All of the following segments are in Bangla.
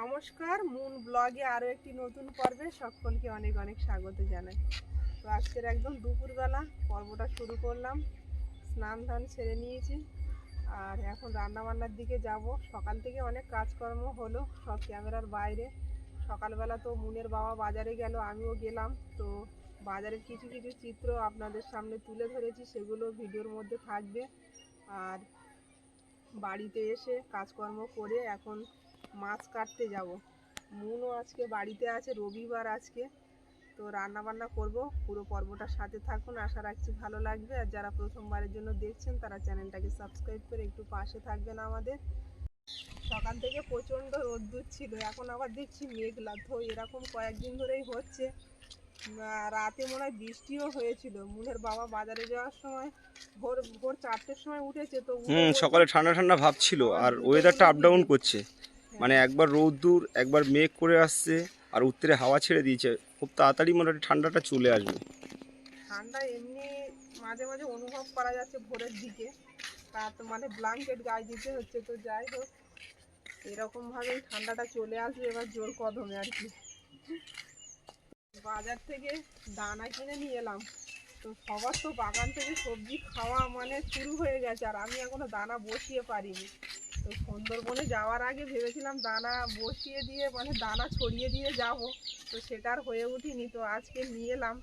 নমস্কার মুন ব্লগে আরও একটি নতুন পর্বে সকলকে অনেক অনেক স্বাগত জানাই। তো আজকের একদম দুপুরবেলা পর্বটা শুরু করলাম, স্নান ধান সেরে নিয়েছি, আর এখন রান্না বান্নার দিকে যাব। সকাল থেকে অনেক কাজকর্ম হলো, সব ক্যামেরার বাইরে। সকালবেলা তো মুনের বাবা বাজারে গেল, আমিও গেলাম। তো বাজারের কিছু কিছু চিত্র আপনাদের সামনে তুলে ধরেছি, সেগুলো ভিডিওর মধ্যে থাকবে। আর বাড়িতে এসে কাজকর্ম করে এখন মাছ কাটতে যাব। মুনও আজকে বাড়িতে আছে রবিবার আজকে। তো রান্না বান্না করব পুরো পর্বটার সাথে থাকুন আশা রাখছি ভালো লাগবে। আর যারা প্রথমবারের জন্য দেখছেন তারা চ্যানেলটাকে সাবস্ক্রাইব করে একটু পাশে থাকবেন আমাদের। সকাল থেকে প্রচণ্ড রোদ্দুর ছিল এখন আবার দেখছি মেঘলা তো এরকম কয়েকদিন ধরেই হচ্ছে। রাতে মনে হয় বৃষ্টিও হয়েছিল। মুনের বাবা বাজারে যাওয়ার সময় ভোর ভোর চারটের সময় উঠেছে তো সকালে ঠান্ডা ঠান্ডা ভাব ছিল আর ওয়েদারটা আপ ডাউন করছে। মানে একবার রোদ্দুর একবার মেঘ করে আসছে আর উত্তরে হাওয়া ছেড়ে দিয়েছে। খুব তাড়াতাড়ি মোটামুটি ঠান্ডাটা চলে আসবে। ঠান্ডা এমনি মাঝে মাঝে অনুভব করা যাচ্ছে ভোরের দিকে। তা তো মানে ব্ল্যাঙ্কেট গায়ে দিতে হচ্ছে, তো যাই হোক, এরকম ভাবেই ঠান্ডাটা চলে আসবে এবার জোর কদমে আর কি। বাজার থেকে দানা কিনে নিয়ে এলাম। তো সবার তো বাগান থেকে সবজি খাওয়া মানে শুরু হয়ে গেছে, আর আমি এখনও দানা বসিয়ে পারিনি। তো সুন্দরবনে যাওয়ার আগে ভেবেছিলাম দানা বসিয়ে দিয়ে মানে দানা ছড়িয়ে দিয়ে যাব। তো সেটা আর হয়ে ওঠেনি তো আজকে নিয়ে এলাম।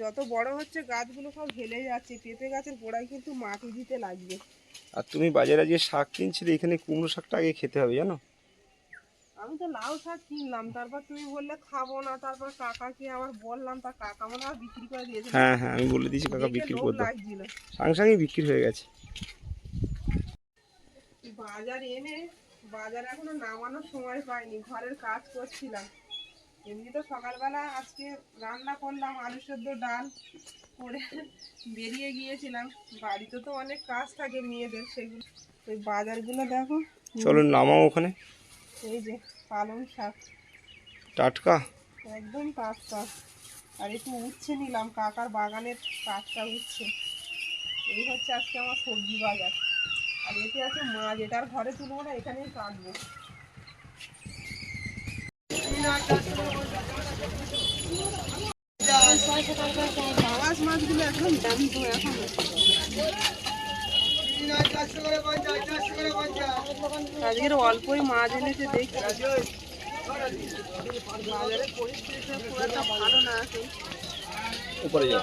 যত বড় হচ্ছে গাছগুলো সব হেলে যাচ্ছে পেঁপে গাছের গোড়ায় কিন্তু মাটি দিতে লাগবে। আর তুমি বাজারে যে শাক কিনছিলে এখানে কুমড়ো শাকটা আগে খেতে হবে জানো? আমি তো লাউ শাক কিনলাম তারপর তুমি বললে খাব না তারপর কাকাকে আবার বললাম তা কাকা মনে হয় বিক্রি করে দিয়েছে। হ্যাঁ হ্যাঁ আমি বলে দিয়েছি কাকা বিক্রি করে দাও লাগছিল। বিক্রি হয়ে গেছে। বাজার এনে বাজার এখনও নামানোর সময় পাইনি ঘরের কাজ করছিলাম। এমনি তো সকালবেলা আজকে রান্না করলাম আলু সেদ্ধ ডাল করে বেরিয়ে গিয়েছিলাম। বাড়িতে তো অনেক কাজ থাকে মেয়েদের সেগুলো ওই বাজারগুলো দেখো। চলো নামাও ওখানে। এই যে পালং শাক। টাটকা? একদম টাটকা। আর একটু উচ্ছে নিলাম কাকার বাগানের টাটকা উচ্ছে। এই হচ্ছে আজকে আমার সবজি বাজার। আর এতে আছে মাছ এটার ঘরে তুলবো না এখানেই কাটবো। পাওয়াস মাছগুলো একদম দামি তো এখন। আজকের অল্পই মাছ এনেছে দেখি। বাজারের পরিস্থিতি খুব একটা ভালো না এখন উপরে যাও।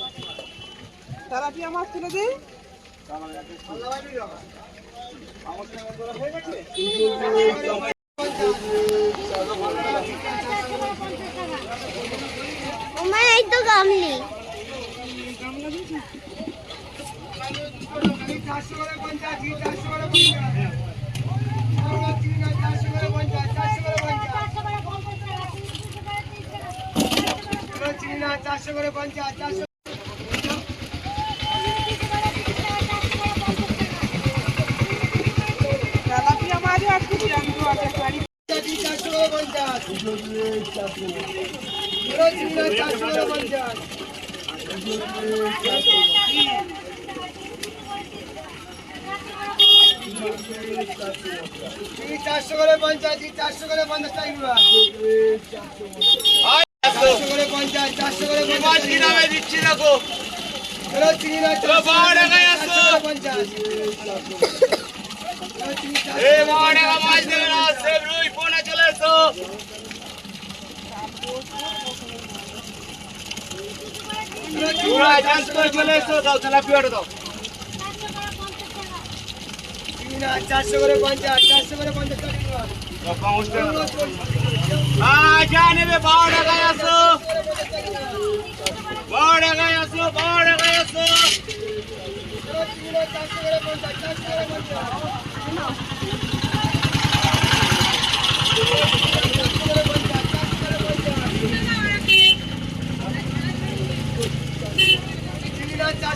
একটা হাইব্রিড মাগুর আছে ভিতরে বাবারে একটা বড় নয় হাইব্রিড মাগুরটা একদম ছোট হ্যাঁ ছোট তেলাপিয়া মাছ তুলে দিই আমার এই তো গামলি তেলাপিয়া চারশো করে পঞ্চাশ চারশো করে পঞ্চাশ চারশো করে পঞ্চাশ চারশো করে পঞ্চাশ দিচ্ছি দেখো পঞ্চাশ চারশো করে পঞ্চাশ চারশো করে পঞ্চাশ টাকা নেবে বারো টাকায় আসো। বারো টাকায় আসো বারো টাকায় আসো। চারশো করে পঞ্চাশ চারশো করে পঞ্চাশ চিংড়িটা চারশো করে পঞ্চাশ চারশো করে পঞ্চাশ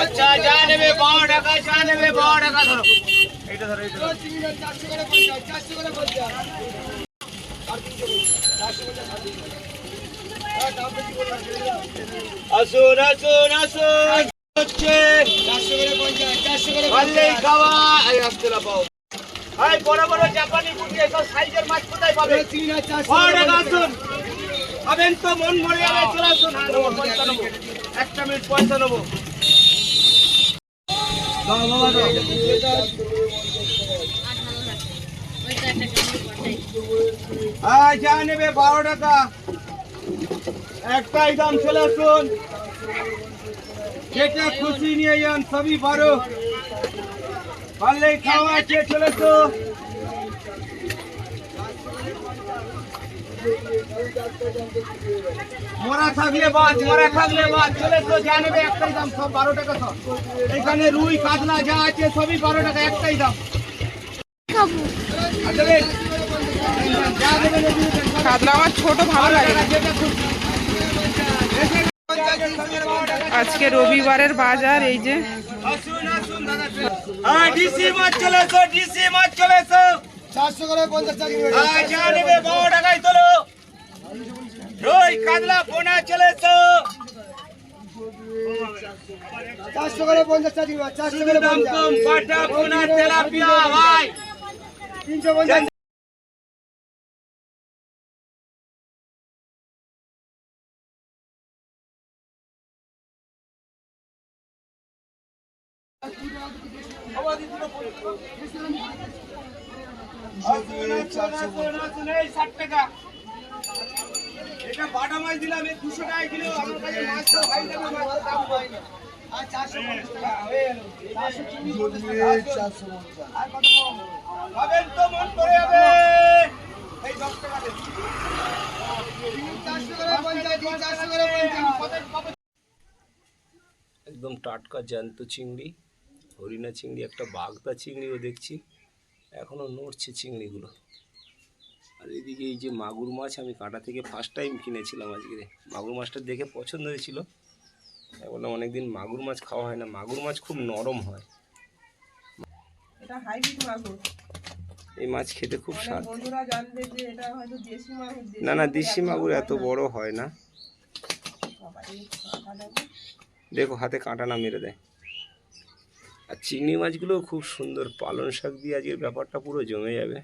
আচ্ছা যা নেবে বারো টাকা যা নেবে বারো টাকা ধরো চিংড়িটা চারশো করে পঞ্চাশ চারশো করে পঞ্চাশ আসুন আসুন আসুন হচ্ছে চারশো করে পঞ্চাশ চারশো করে পঞ্চাশ খাওয়া এই আসতে না পাও বড় বড় জাপানি মুরগি এসব সাইজের মাছ কোথায় পাবে চারশো টাকা পঞ্চাশ আসুন খাবেন তো মন ভরে যাবে চলে আসুন। হ্যাঁ, একটা মিনিট পয়সা নেব। যা নেবে বারো টাকা। একটাই দাম চলে আসুন। যেটা খুশি নিয়ে যান সবই বারো পারলেই খাওয়া আছে চলে তো মরা থাকলে বাদ মরা থাকলে বাদ চলে তো যা নেবে একটাই দাম সব বারো টাকা সব। এখানে রুই কাতলা যা আছে সবই বারো টাকা একটাই দাম। কাতলা আমার ছোট ভালো লাগে। আজকে রবিবারের বাজার এই যে। হ্যাঁ ডিসি মাছ চলে এসো ডিসি মাছ চলে এসো। চারশো করে পঞ্চাশ নেবে বারো টাকায় তোলো। রুই কাতলা পোনা চলে এসো। চারশো করে পঞ্চাশ চাকরি চারশো করে দাম কম কাটা পোনা তেলাপিয়া ভাই। তিনশো পঞ্চাশ আসুন আসুন আসুন এই ষাট টাকা বাটা মাছ দিলাম দুশো টাকা কিলো একদম টাটকা জ্যান্ত চিংড়ি, হরিণা চিংড়ি, একটা বাগদা চিংড়িও দেখছি। এখনও নড়ছে চিংড়িগুলো। আর এদিকে এই যে মাগুর মাছ আমি কাঁটা থেকে ফার্স্ট টাইম কিনেছিলাম আজকে। মাগুর মাছটা দেখে পছন্দ হয়েছিল। তাই বললাম অনেকদিন মাগুর মাছ খাওয়া হয় না। মাগুর মাছ খুব নরম হয়। এটা হাইব্রিড মাগুর। এই মাছ খেতে খুব স্বাদ। না না দেশি মাগুর এত বড় হয় না। দেখো হাতে কাঁটা না মেরে দেয়। আর চিংড়ি মাছগুলো খুব সুন্দর। পালন শাক দিয়ে আজকের ব্যাপারটা পুরো জমে যাবে।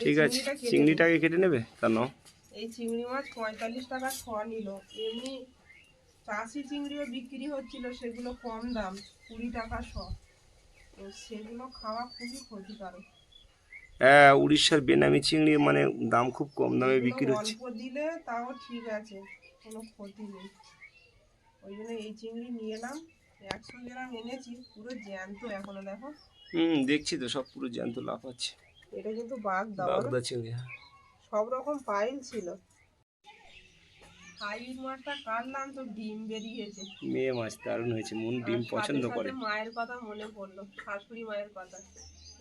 ঠিক আছে চিংড়িটাকে কেটে নেবে? তা নাও। এই চিংড়ি মাছ পঁয়তাল্লিশ টাকা ছ নিল। এমনি চাষি চিংড়িও বিক্রি হচ্ছিল সেগুলো কম দাম কুড়ি টাকা শ। তো সেগুলো খাওয়া খুবই ক্ষতিকারক। হ্যাঁ উড়িষ্যার বেনামি চিংড়ি মানে দাম খুব কম দামে বিক্রি হচ্ছে। অল্প দিলে তাও ঠিক আছে কোনো ক্ষতি নেই। ওই জন্য এই চিংড়ি নিয়ে এলাম। একশো গ্রাম এনেছি পুরো জ্যান্ত এখনও দেখো। হুম দেখছি তো সব পুরো জ্যান্ত লাফাচ্ছে এটা কিন্তু বাগদা চিংড়ি হ্যাঁ। সব রকম পাইল ছিল। হাইব্রিড মাছটা কাটলাম তো ডিম বেরিয়েছে। মেয়ে মাছ দারুণ হয়েছে মন ডিম পছন্দ করে। মায়ের কথা মনে পড়ল শাশুড়ি মায়ের কথা।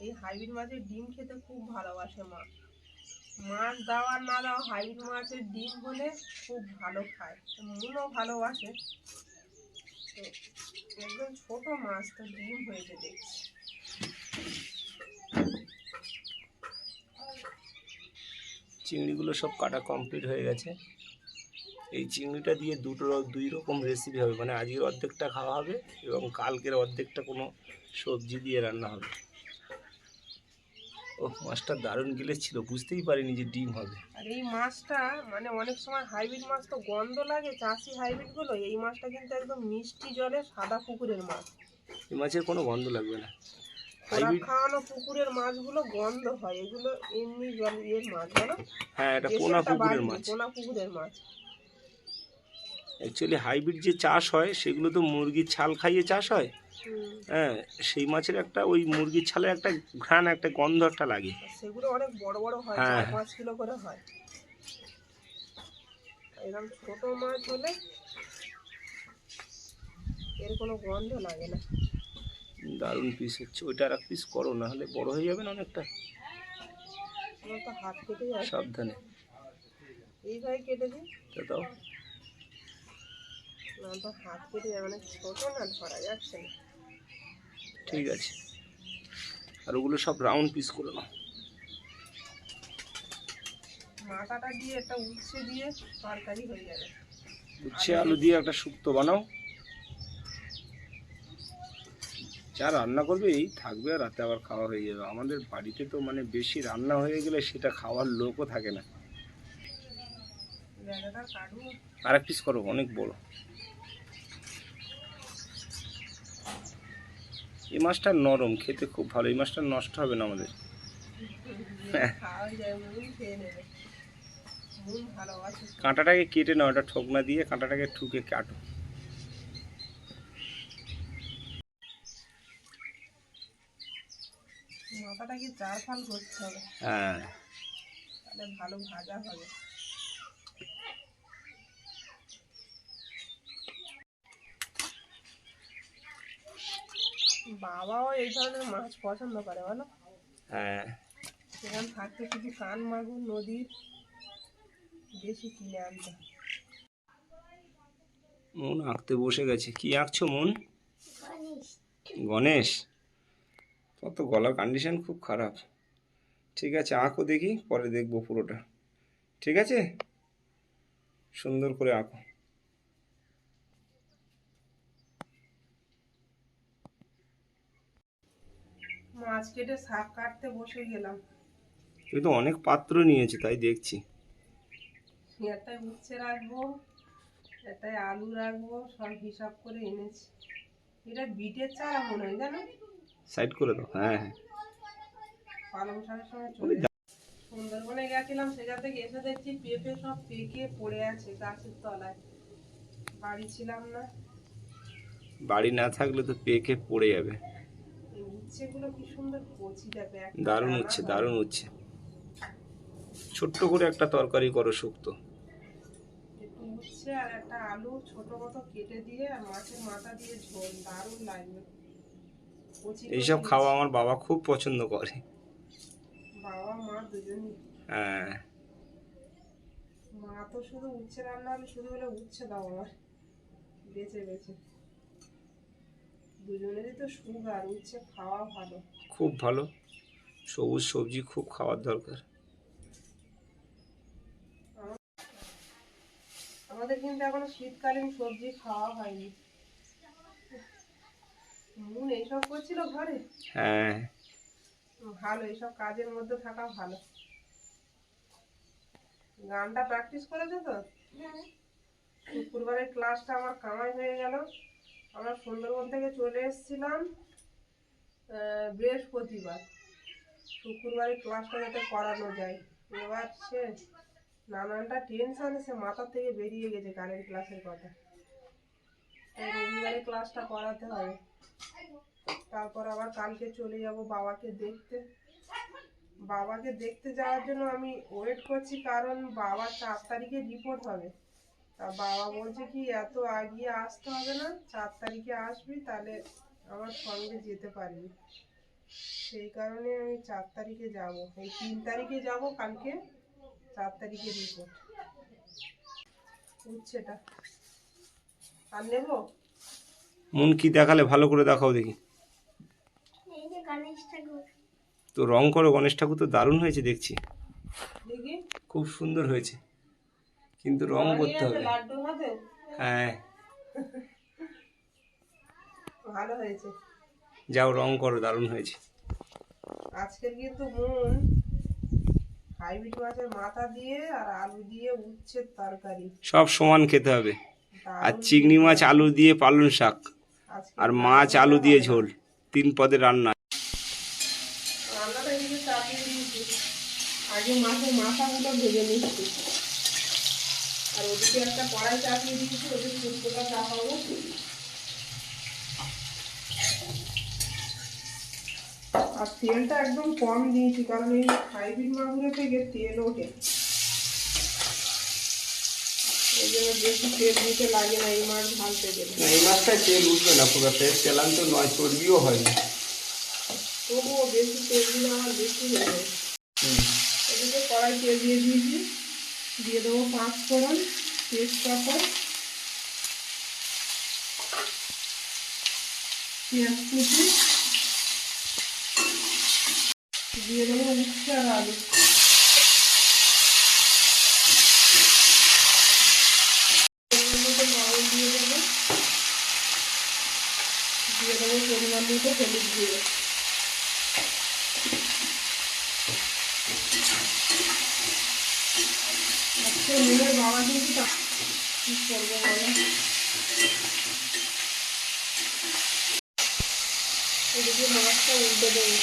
এই হাইব্রিড মাছের ডিম খেতে খুব ভালোবাসে মা। মাছ দেওয়া না দেওয়া হাইব্রিড মাছের ডিম হলে খুব ভালো খায় মনও ভালোবাসে। একদম ছোট মাছ, তো ডিম হয়েছে দেখছি চিংড়িগুলো সব কাটা কমপ্লিট হয়ে গেছে। এই চিংড়িটা দিয়ে দুটো দুই রকম রেসিপি হবে। মানে আজকের অর্ধেকটা খাওয়া হবে এবং কালকের অর্ধেকটা কোনো সবজি দিয়ে রান্না হবে। ও মাছটা দারুণ গিলেছিল বুঝতেই পারিনি যে ডিম হবে। আর এই মাছটা মানে অনেক সময় হাইব্রিড মাছ তো গন্ধ লাগে চাষি হাইব্রিডগুলো এই মাছটা কিন্তু একদম মিষ্টি জলে সাদা পুকুরের মাছ। এই মাছের কোনো গন্ধ লাগবে না। হাইব্রিড খাওয়ানো পুকুরের মাছগুলো গন্ধ হয় এগুলো এমনি মাছ হ্যাঁ এটা পোনা পুকুরের মাছ। পোনা পুকুরের মাছ। অ্যাকচুয়ালি হাইব্রিড যে চাষ হয় সেগুলো তো মুরগির ছাল খাইয়ে চাষ হয়? হ্যাঁ সেই মাছের একটা ওই মুরগির ছালের একটা ঘ্রাণ একটা গন্ধ একটা লাগে। সেগুলো অনেক বড় বড় হয় হ্যাঁ। পাঁচ কিলো করে হয়। এরকম ছোট মাছ হলে এর কোনো গন্ধ লাগে না। দারুণ পিস হচ্ছে। ওইটা আর এক পিস করো না হলে বড় হয়ে যাবে না অনেকটা? হাত কেটে যায় সাবধানে। এইভাবে কেটে দিই। দাও। না তো হাত কেটে যাবে মানে ছোটো না ধরা যাচ্ছে না। ঠিক আছে। আর ওগুলো সব রাউন্ড পিস করে নাও। মাথাটা দিয়ে একটা উচ্ছে দিয়ে তরকারি হয়ে যাবে। উচ্ছে আলু দিয়ে একটা শুক্তো বানাও। যা রান্না করবে এই থাকবে আর রাতে আবার খাওয়া হয়ে যাবে। আমাদের বাড়িতে তো মানে বেশি রান্না হয়ে গেলে সেটা খাওয়ার লোকও থাকে না। আর এক পিস করো অনেক বড়। এই মাছটা নরম খেতে খুব ভালো। এই মাছটা নষ্ট হবে না আমাদের। কাঁটাটাকে কেটে নাও এটা ঠোকনা দিয়ে কাঁটাটাকে ঠুকে কাটো। হ্যাঁ। ভালো ভাজা হবে। বাবাও এই ধরনের মাছ পছন্দ করে বলো? হ্যাঁ। সেখানে থাকতে শুধু কান মাগুর নদীর বেশি কিনে আনতে। মন আঁকতে বসে গেছে। কি আঁকছো মন? গণেশ। কত গলার কন্ডিশন খুব খারাপ। ঠিক আছে আঁকো দেখি পরে দেখব পুরোটা। ঠিক আছে? সুন্দর করে আঁকো। মাছ কেটে শাক কাটতে বসে গেলাম। তুই তো অনেক পাত্র নিয়েছে তাই দেখছি। একটাই উচ্ছে রাখব একটাই আলু রাখব সব হিসাব করে এনেছি। এটা বিটের চারা মনে হয় জানো? সাইড করে দাও হ্যাঁ হ্যাঁ। পালং শাকের সঙ্গে চলে সুন্দরবনে গেছিলাম সেখান থেকে এসে দেখছি পেঁপে সব পেকে পড়ে আছে গাছের তলায়। বাড়ি ছিলাম না। বাড়ি না থাকলে তো পেকে পড়ে যাবে। উচ্ছেগুলো কি সুন্দর কচি দারুণ হচ্ছে দারুণ হচ্ছে ছোট্ট করে একটা তরকারি করো শুক্তো। উচ্ছে আর একটা আলু ছোট মতো কেটে দিয়ে আর মাছের মাথা দিয়ে ঝোল দারুণ লাগবে। এইসব খাওয়া আমার বাবা খুব পছন্দ করে। বাবা মা দুজনই। হ্যাঁ। মা তো শুধু উচ্ছে রান্না হলে শুধু বলে উচ্ছে দাও আমার। বেছে বেছে দুজনেরই তো সুগার উচ্ছে খাওয়া ভালো। খুব ভালো। সবুজ সবজি খুব খাওয়ার দরকার। আমাদের কিন্তু এখনও শীতকালীন সবজি খাওয়া হয়নি। মুন এইসব করছিল ঘরে? হ্যাঁ। ভালো এইসব কাজের মধ্যে থাকা ভালো। গানটা প্র্যাকটিস করেছ তো? শুক্রবারের ক্লাসটা আমার কামাই হয়ে গেল। আমরা সুন্দরবন থেকে চলে এসেছিলাম বৃহস্পতিবার। শুক্রবারের ক্লাসটা যাতে করানো যায়। এবার সে নানানটা টেনশন সে মাথার থেকে বেরিয়ে গেছে গানের ক্লাসের কথা। রবিবারে ক্লাসটা করাতে হবে। তারপর আবার কালকে চলে যাব বাবাকে দেখতে। বাবাকে দেখতে যাওয়ার জন্য আমি ওয়েট করছি, কারণ বাবার চার তারিখে রিপোর্ট হবে। তা বাবা বলছে কি এত আগিয়ে আসতে হবে না চার তারিখে আসবি তাহলে আমার সঙ্গে যেতে পারবি। সেই কারণে আমি চার তারিখে যাব। এই তিন তারিখে যাব কালকে চার তারিখে রিপোর্ট উচ্ছেটা। আর নেব? মন কি দেখালে ভালো করে দেখাও দেখি। এই যে গণেশ ঠাকুর। তো রং করো গণেশ ঠাকুর তো দারুণ হয়েছে দেখছি। দেখি। খুব সুন্দর হয়েছে। কিন্তু রং করতে হবে। হ্যাঁ। ভালো হয়েছে। যাও রং করো দারুণ হয়েছে। আজকের কিন্তু মন হাইব্রিড মাছের মাথা দিয়ে আর আলু দিয়ে উচ্ছে তরকারি। সব সমান খেতে হবে। আর চিংড়ি মাছ আলু দিয়ে পালং শাক। আর মাছ আলু দিয়ে ঝোল। তিন পদের রান্না। রান্নাটা কিন্তু চাপিয়ে দিয়েছি। আগে মাছের মাথাগুলো ভেজে নিচ্ছি। আর ওদিকে একটা কড়াই চাপিয়ে দিয়েছি ওদিকে শুক্তোটা চাপাবো আর তেলটা একদম কম দিয়েছি কারণ এই হাইব্রিড মাছগুলো থেকে তেল ওঠে। এই জন্য বেশি তেল দিতে লাগে না এই মাছ ভাজতে গেলে এই মাছটায় তেল উঠবে না একটা এর তেলান তো নয় চর্বিও হয় না। তবুও বেশি তেল দিলে আমার বেশি হয়ে যায়। এদিকে কড়াই তেল দিয়ে দিয়েছি। দিয়ে দেবো পাঁচ ফোড়ন তেজপাতা পেঁয়াজ কুচি, দিয়ে দেবো উচ্ছে আর আলু। দিয়ে দেবো। পরিমাণ মতো হলুদ দিয়ে মেয়ের বাবা কিন্তু কি করব বলো। এদিকে মাছটা উল্টে দেবো।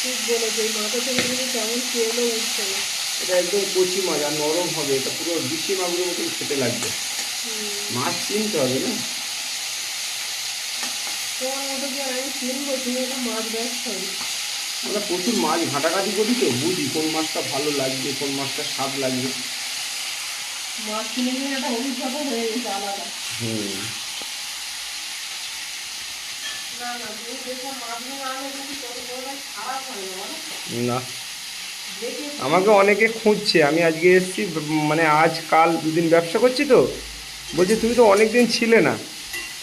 ঠিক বলেছে এই মাথা থেকে কিন্তু কেমন তেলও উঠছে না। এটা একদম কচি মাছ আর নরম হবে এটা পুরো দিশি মাগুরের মতন খেতে লাগবে। মাছ চিনতে হবে না? তোমার মতো আমি কিনবো তুমি এটা মাছ ব্যস্ত হবে আমরা প্রচুর মাছ ঘাটাঘাটি করি তো? বুঝি কোন মাছটা ভালো লাগবে কোন মাছটা স্বাদ লাগবে। মাছ কিনে কিনে একটা অভিজ্ঞতা হয়ে গেছে আলাদা। হুম। না আমাকে অনেকে খুঁজছে আমি আজকে এসেছি মানে আজ কাল দুদিন ব্যবসা করছি তো। বলছে তুমি তো অনেক দিন ছিলে না।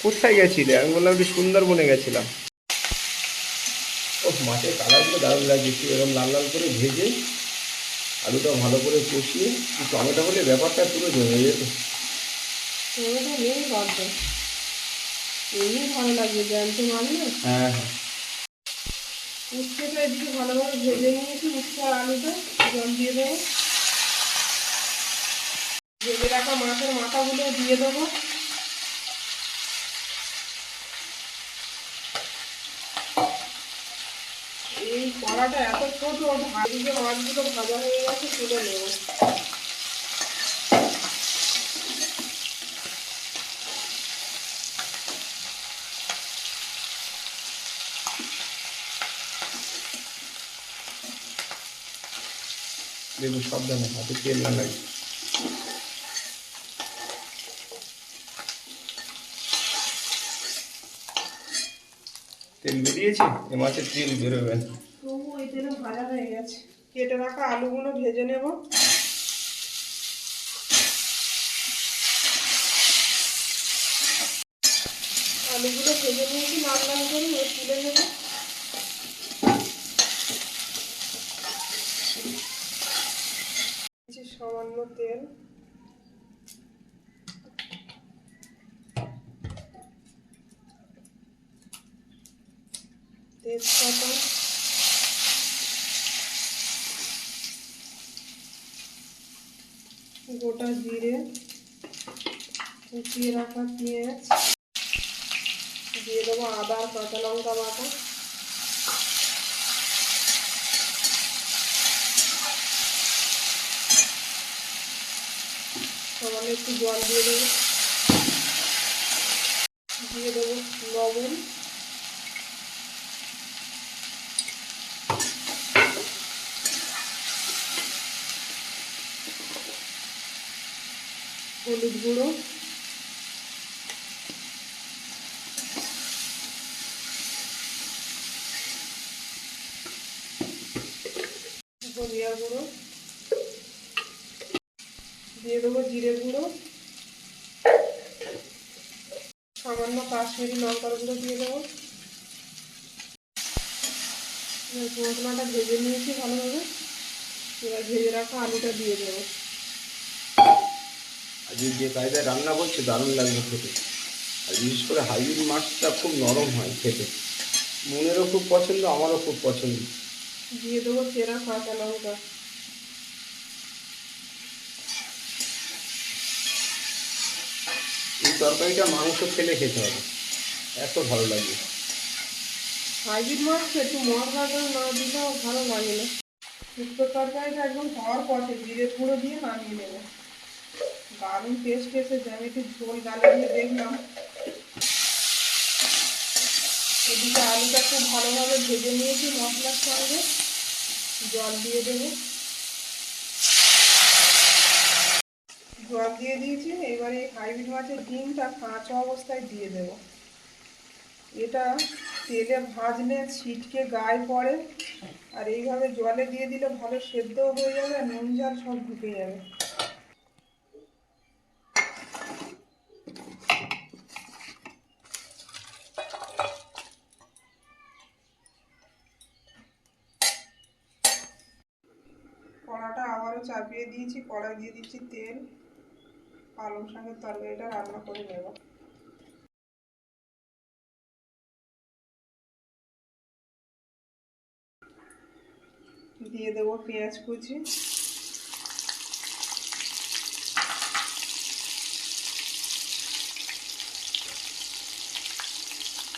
কোথায় গেছিলে? আমি বললাম একটু সুন্দরবনে গেছিলাম। মাছের কালারগুলো দারুণ লাগছে একটু এরকম লাল লাল করে ভেজে আলুটা ভালো করে কষিয়ে টমেটো হলে ব্যাপারটা পুরো জমে যেত টমেটো নেই এমনি ভালো লাগবে জ্যান্ত মাছ না? হ্যাঁ হ্যাঁ। উচ্ছেটা এদিকে ভালোভাবে ভেজে নিয়েছি উচ্ছে আর আলুটা জল দিয়ে দেবো। ভেজে রাখা মাছের মাথাগুলো দিয়ে দেবো। এই কড়াটা এত ছোট এদিকে মাছগুলো ভাজা হয়ে গেছে, তুলে নেব। দেখুন, সাবধানে হাতে তেল না লাগে তেল বেরিয়েছে? এ মাছের তেল বেরোবে। তেলে ভাজা হয়ে গেছে। কেটে রাখা আলুগুলো ভেজে নেব। আলুগুলো ভেজে নিয়েছি লাল নাম করে এবার তুলে নেব দিচ্ছি সামান্য তেল তেজপাতা গোটা জিরে কুচিয়ে পেঁয়াজ দিয়ে দেবো আদা, কাঁচা লঙ্কা বাটা। সামান্য একটু জল দিয়ে দেবো। দিয়ে দেবো লবণ। হলুদ গুঁড়ো ধনিয়া গুঁড়ো দিয়ে দেবো জিরে গুঁড়ো সামান্য কাশ্মীরি লঙ্কার গুঁড়ো দিয়ে দেবো। মশলাটা ভেজে নিয়েছি ভালোভাবে। এবার ভেজে রাখা আলুটা দিয়ে দেবো। আজকে যে কায়দায় রান্না করছে দারুণ লাগবে খেতে। আর বিশেষ করে হাইব্রিড মাছটা খুব নরম হয় খেতে। মনেরও খুব পছন্দ আমারও খুব পছন্দ। দিয়ে দেবো চেরা কাঁচা লঙ্কা। তরকারিটা মাংস ফেলে খেতে হবে। এত ভালো লাগবে হাইব্রিড মাছ একটু মশলাটা না দিলেও ভালো লাগে না। শুক্তো তরকারিটা একদম হওয়ার পথে জিরের গুঁড়ো দিয়ে নামিয়ে নেব। দারুণ টেস্ট এসেছে আমি ঝোল গালে দিয়ে দেখলাম। এদিকে আলুটা খুব ভালোভাবে ভেজে নিয়েছি মশলার সঙ্গে। জল দিয়ে দেবো। জল দিয়ে দিয়েছি, এবারে হাইব্রিড মাছের ডিমটা কাঁচা অবস্থায় দিয়ে দেব। এটা তেলে ভাজলে ছিটকে গায়ে পড়ে, আর এইভাবে জলে দিয়ে দিলে ভালো সেদ্ধও হয়ে যাবে, আর নুন ঝাল সব ঢুকে যাবে। কড়াটা আবারও চাপিয়ে দিয়েছি, কড়াই দিয়ে দিচ্ছি তেল। পালং শাকের তরকারিটা রান্না করে নেব। দিয়ে দেবো পেঁয়াজ কুচি।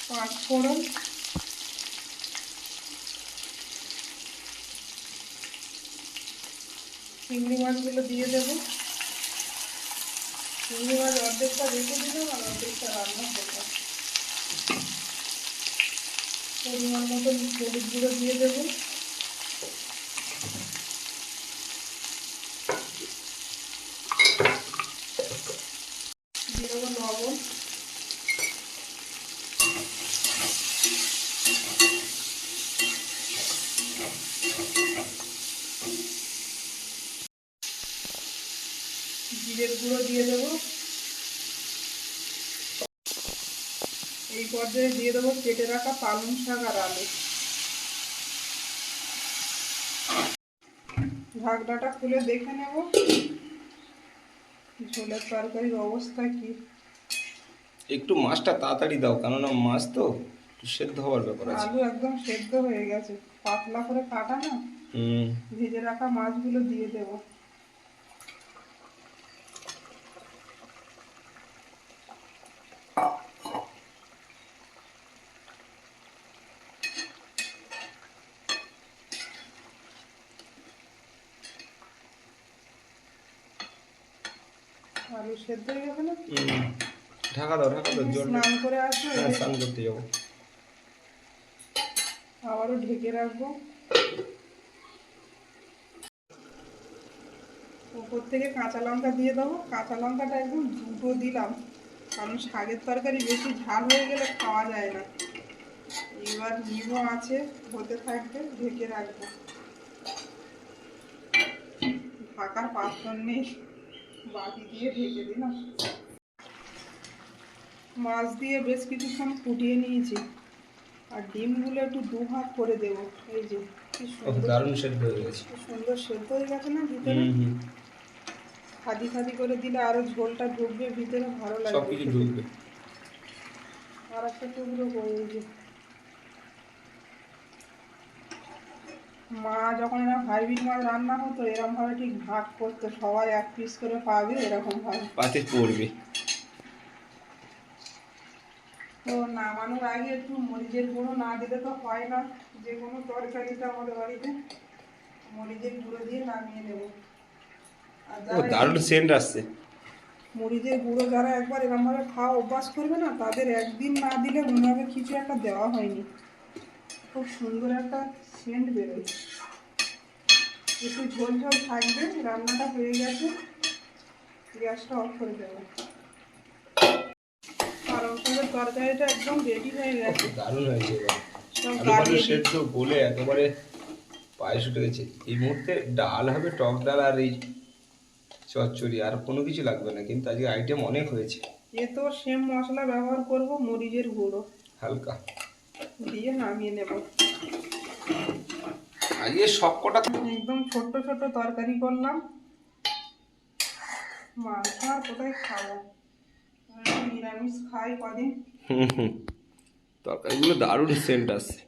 পাঁচ ফোড়ন। চিংড়ি মাছগুলো দিয়ে দেবো। অর্ধেকটা রেখে আর অর্ধেকটা পরিমাণ মতন হলুদ গুঁড়ো দিয়ে দেবো দিয়ে দেবো লবণ জিরের গুঁড়ো দিয়ে দেবো। এই পর্যায়ে দিয়ে দেবো কেটে রাখা পালং শাক আর আলু। ঢাকনাটা খুলে দেখে নেব। ঝোলের তরকারির অবস্থা কি? একটু মাছটা তাড়াতাড়ি দাও কেননা মাছ তো সেদ্ধ হওয়ার ব্যাপার আছে। আলু একদম সেদ্ধ হয়ে গেছে। পাতলা করে কাটা না? হুম। ভেজে রাখা মাছগুলো দিয়ে দেবো। আলু সেদ্ধ হয়ে গেছে না ঢাকা দাও ঢাকা দাও জল স্নান করে আসো হ্যাঁ স্নান করতে যাব। আবারও ঢেকে রাখব। উপর থেকে কাঁচা লঙ্কা দিয়ে দেবো। কাঁচা লঙ্কাটা একদম দুটো দিলাম কারণ শাকের তরকারি বেশি ঝাল হয়ে গেলে খাওয়া যায় না। এবার নিবো আছে হতে থাকবে ঢেকে রাখব। ঢাকার পাত্র নেই। বাটি দিয়ে ঢেকে দিলাম। মাছ দিয়ে বেশ কিছুক্ষণ ফুটিয়ে নিয়েছি। আর ডিমগুলো একটু দু ভাগ করে দেবো। এই যে দারুণ সেদ্ধ হয়ে গেছে। সুন্দর সেদ্ধ হয়ে গেছে না ভিতরে? খাদি খাদি করে দিলে আরও ঝোলটা ঢুকবে ভিতরে ভালো লাগবে কিছু খেতে। ঢুকবে। আর একটা টুকরো করে এই যে মা যখন এরকম হাইব্রিড মাছ রান্না হতো এরকম ভাবে ঠিক ভাগ করতো সবাই এক পিস করে পাবে এরকম ভাবে পাতে পড়বে। তো নামানোর আগে একটু মরিচের গুঁড়ো না দিলে তো হয় না যে কোনো তরকারিটা আমাদের বাড়িতে মরিচের গুঁড়ো দিয়ে নামিয়ে নেব। দারুণ সেন্ট আসছে। মরিচের গুঁড়ো যারা একবার এরকমভাবে খাওয়া অভ্যাস করবে না তাদের একদিন না দিলে মনে হবে কিছু একটা দেওয়া হয়নি। খুব সুন্দর একটা সেন্ট বেরোয় একটু ঝোল ঝোল থাকবে রান্নাটা হয়ে গেছে গ্যাসটা অফ করে দেবো। পালং শাকের তরকারিটা একদম রেডি হয়ে গেছে। দারুণ হয়েছে সেদ্ধ গলে একেবারে পায়েস উঠে গেছে। এই মুহূর্তে ডাল হবে টক ডাল আর এই চচ্চড়ি আর কোনো কিছু লাগবে না। কিন্তু আজকে আইটেম অনেক হয়েছে। এ তো সেম মশলা ব্যবহার করব মরিচের গুঁড়ো। হালকা। দিয়ে নামিয়ে নেব। আজকে সবকটা একদম ছোট্ট ছোট্ট তরকারি করলাম। মাংস আর কোথায় খাব? নিরামিষ খাই কদিন। তরকারিগুলো দারুণ সেন্ট আসছে।